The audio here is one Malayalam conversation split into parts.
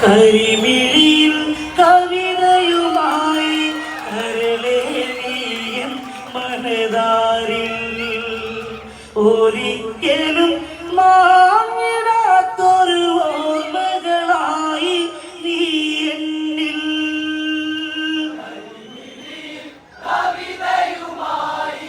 കരിമിഴിയിൽ കവിതയുമായി മനതാരിൽ ഒരിക്കലും മാഞ്ഞിടാത്തൊരു ഓർമ്മകളായി നീ എന്നിൽ. കവിതയുമായി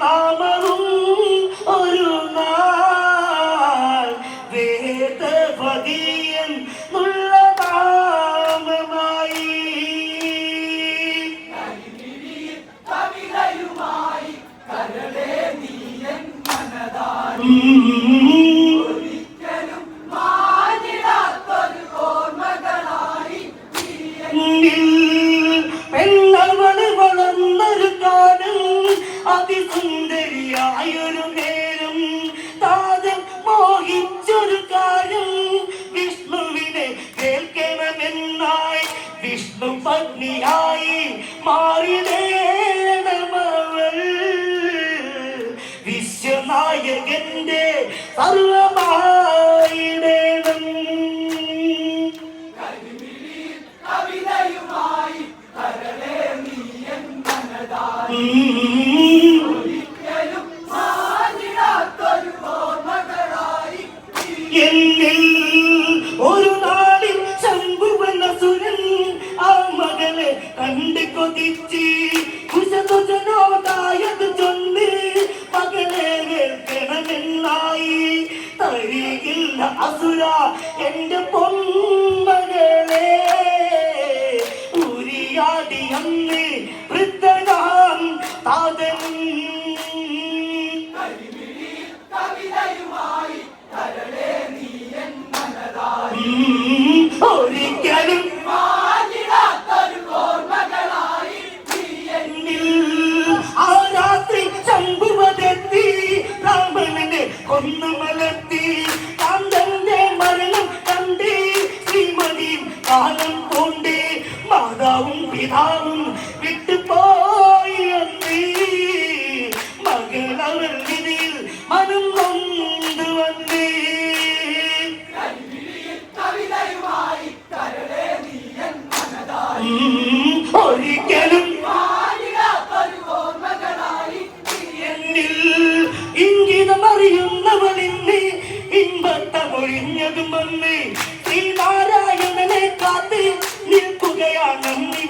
Amanın uğruna അതിസുന്ദരി സുന്ദരിയായൊരു വിഷ്ണുവിനെ വിഷ്ണു പത്നിയായി മാറിയത് മകനിൽ ഒരു നാളിൽ ശംഖുവെന്ന സുരൻ ആ മകളെ കണ്ട് കൊതിച്ച് കുശതുജനോദായത് ചൊല്ലി മകളെ കേൾക്കണമെന്നായി തരികില്ല അസുര എന്റെ പൊന്മകളെ ഉരിയാടി അന്ന് വൃദ്ധനാം താതനും കവിതയുമാ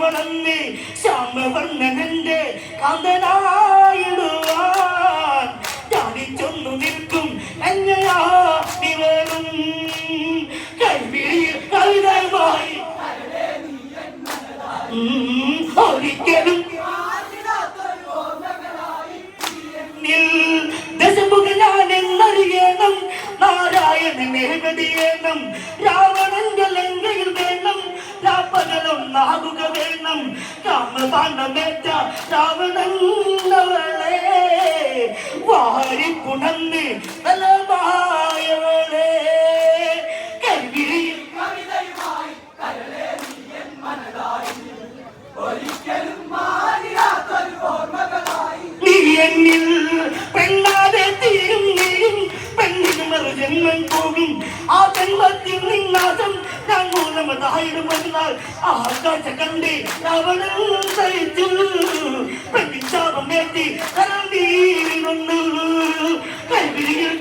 വന്ന് ശ്യാമവർണനന്റെ കാന്തനായിടുവാൻ. ചാടിച്ചൊന്നു നിൽക്കും എങ്ങനെയാ നിവരും കൈവിളിയിൽ കവിതയുമായി ഒരിക്കലും ദശമുഖനാൻ എന്നറിയണം നാരായണനെ വെടിയണം രാമ രാപ്പകലൊന്നാകുക വേണം. രാമബാണമേറ്റ രാവണന്നവളെ വാരിപ്പുണന്ന് ബലമായവളെ മൂലമതായിടുമെന്നാൽ ആകാശ കണ്ട് രാവണൻ സഹിച്ചു. പെണ്ണിൻ ശാപമേറ്റി കരണ്ടീരി വന്നു കൈവിളിയിൽ